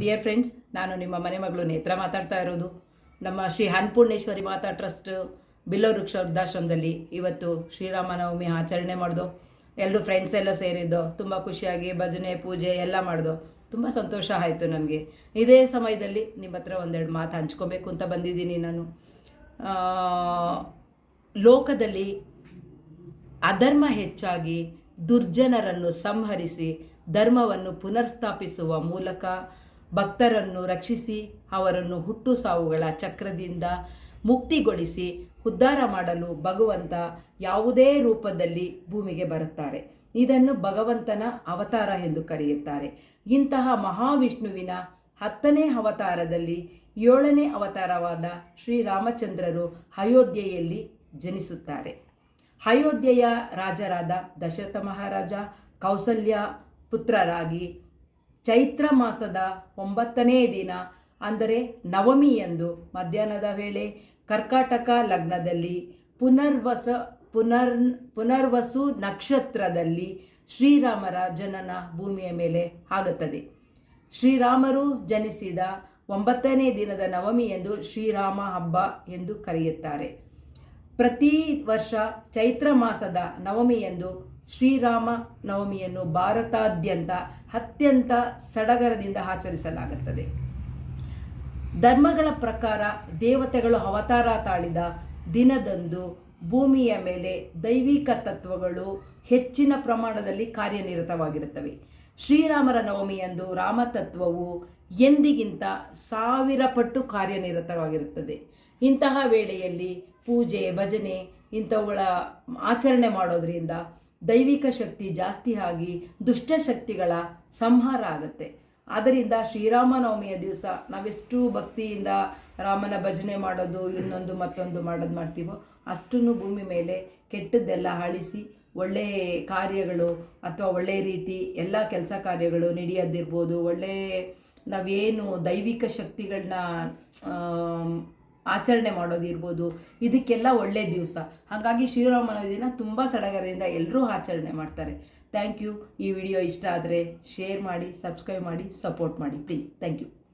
Dear friends ನಾನು ನಿಮ್ಮ ಮನೆ ಮಗಳು ನೇತ್ರ ಮಾತಾಡ್ತಾ ಇರೋದು. ನಮ್ಮ ಶ್ರೀ ಅನ್ನಪೂರ್ಣೇಶ್ವರಿ ಮಾತಾ ಟ್ರಸ್ಟ್, ಬಿಲ್ಲೋ ವೃಕ್ಷ ವೃದ್ಧಾಶ್ರಮದಲ್ಲಿ ಇವತ್ತು ಶ್ರೀರಾಮನವಮಿ ಆಚರಣೆ ಮಾಡ್ದು. ಎಲ್ಲರೂ ಫ್ರೆಂಡ್ಸ್ ಎಲ್ಲ ಸೇರಿದ್ದೋ, ತುಂಬ ಖುಷಿಯಾಗಿ ಭಜನೆ, ಪೂಜೆ ಎಲ್ಲ ಮಾಡ್ದು. ತುಂಬ ಸಂತೋಷ ಆಯಿತು ನನಗೆ ಇದೇ ಸಮಯದಲ್ಲಿ ನಿಮ್ಮ ಹತ್ರ ಒಂದೆರಡು ಮಾತು ಹಂಚ್ಕೋಬೇಕು ಅಂತ ಬಂದಿದ್ದೀನಿ ನಾನು. ಲೋಕದಲ್ಲಿ ಅಧರ್ಮ ಹೆಚ್ಚಾಗಿ ದುರ್ಜನರನ್ನು ಸಂಹರಿಸಿ ಧರ್ಮವನ್ನು ಪುನರ್ಸ್ಥಾಪಿಸುವ ಮೂಲಕ ಭಕ್ತರನ್ನು ರಕ್ಷಿಸಿ, ಅವರನ್ನು ಹುಟ್ಟು ಸಾವುಗಳ ಚಕ್ರದಿಂದ ಮುಕ್ತಿಗೊಳಿಸಿ ಉದ್ಧಾರ ಮಾಡಲು ಭಗವಂತ ಯಾವುದೇ ರೂಪದಲ್ಲಿ ಭೂಮಿಗೆ ಬರುತ್ತಾರೆ. ಇದನ್ನು ಭಗವಂತನ ಅವತಾರ ಎಂದು ಕರೆಯುತ್ತಾರೆ. ಇಂತಹ ಮಹಾವಿಷ್ಣುವಿನ ಹತ್ತನೇ ಅವತಾರದಲ್ಲಿ ಏಳನೇ ಅವತಾರವಾದ ಶ್ರೀರಾಮಚಂದ್ರರು ಅಯೋಧ್ಯೆಯಲ್ಲಿ ಜನಿಸುತ್ತಾರೆ. ಅಯೋಧ್ಯೆಯ ರಾಜರಾದ ದಶರಥ ಮಹಾರಾಜ, ಕೌಸಲ್ಯ ಪುತ್ರರಾಗಿ ಚೈತ್ರ ಮಾಸದ ಒಂಬತ್ತನೇ ದಿನ, ಅಂದರೆ ನವಮಿಯಂದು ಮಧ್ಯಾಹ್ನದ ವೇಳೆ ಕರ್ಕಾಟಕ ಲಗ್ನದಲ್ಲಿ ಪುನರ್ವಸ, ಪುನರ್, ಪುನರ್ವಸು ನಕ್ಷತ್ರದಲ್ಲಿ ಶ್ರೀರಾಮರ ಜನನ ಭೂಮಿಯ ಮೇಲೆ ಆಗುತ್ತದೆ. ಶ್ರೀರಾಮರು ಜನಿಸಿದ ಒಂಬತ್ತನೇ ದಿನದ ನವಮಿ ಎಂದು ಶ್ರೀರಾಮ ಹಬ್ಬ ಎಂದು ಕರೆಯುತ್ತಾರೆ. ಪ್ರತಿ ವರ್ಷ ಚೈತ್ರ ಮಾಸದ ನವಮಿಯಂದು ಶ್ರೀರಾಮ ನವಮಿಯನ್ನು ಭಾರತಾದ್ಯಂತ ಅತ್ಯಂತ ಸಡಗರದಿಂದ ಆಚರಿಸಲಾಗುತ್ತದೆ. ಧರ್ಮಗಳ ಪ್ರಕಾರ ದೇವತೆಗಳು ಅವತಾರ ತಾಳಿದ ದಿನದಂದು ಭೂಮಿಯ ಮೇಲೆ ದೈವಿಕ ತತ್ವಗಳು ಹೆಚ್ಚಿನ ಪ್ರಮಾಣದಲ್ಲಿ ಕಾರ್ಯನಿರತವಾಗಿರುತ್ತವೆ. ಶ್ರೀರಾಮರ ನವಮಿಯಂದು ರಾಮತತ್ವವು ಎಂದಿಗಿಂತ ಸಾವಿರ ಪಟ್ಟು ಕಾರ್ಯನಿರತವಾಗಿರುತ್ತದೆ. ಇಂತಹ ವೇಳೆಯಲ್ಲಿ ಪೂಜೆ, ಭಜನೆ ಇಂಥವುಗಳ ಆಚರಣೆ ಮಾಡೋದ್ರಿಂದ ದೈವಿಕ ಶಕ್ತಿ ಜಾಸ್ತಿ ಆಗಿ ದುಷ್ಟಶಕ್ತಿಗಳ ಸಂಹಾರ ಆಗುತ್ತೆ. ಆದ್ದರಿಂದ ಶ್ರೀರಾಮನವಮಿಯ ದಿವಸ ನಾವೆಷ್ಟು ಭಕ್ತಿಯಿಂದ ರಾಮನ ಭಜನೆ ಮಾಡೋದು, ಇನ್ನೊಂದು ಮತ್ತೊಂದು ಮಾಡೋದು ಮಾಡ್ತೀವೋ ಅಷ್ಟನ್ನು ಭೂಮಿ ಮೇಲೆ ಕೆಟ್ಟದ್ದೆಲ್ಲ ಅಳಿಸಿ ಒಳ್ಳೆ ಕಾರ್ಯಗಳು ಅಥವಾ ಒಳ್ಳೆಯ ರೀತಿ ಎಲ್ಲ ಕೆಲಸ ಕಾರ್ಯಗಳು ನಡೆಯೋದಿರ್ಬೋದು. ಒಳ್ಳೆಯ ನಾವೇನು ದೈವಿಕ ಶಕ್ತಿಗಳನ್ನ ಆಚರಣೆ ಮಾಡೋದಿರ್ಬೋದು. ಇದಕ್ಕೆಲ್ಲ ಒಳ್ಳೆ ದಿವಸ. ಹಾಗಾಗಿ ಶ್ರೀರಾಮನ ದಿನ ತುಂಬ ಸಡಗರದಿಂದ ಎಲ್ಲರೂ ಆಚರಣೆ ಮಾಡ್ತಾರೆ. Thank you. ಈ ವಿಡಿಯೋ ಇಷ್ಟ ಆದರೆ ಶೇರ್ ಮಾಡಿ, ಸಬ್ಸ್ಕ್ರೈಬ್ ಮಾಡಿ, ಸಪೋರ್ಟ್ ಮಾಡಿ. ಪ್ಲೀಸ್. Thank you.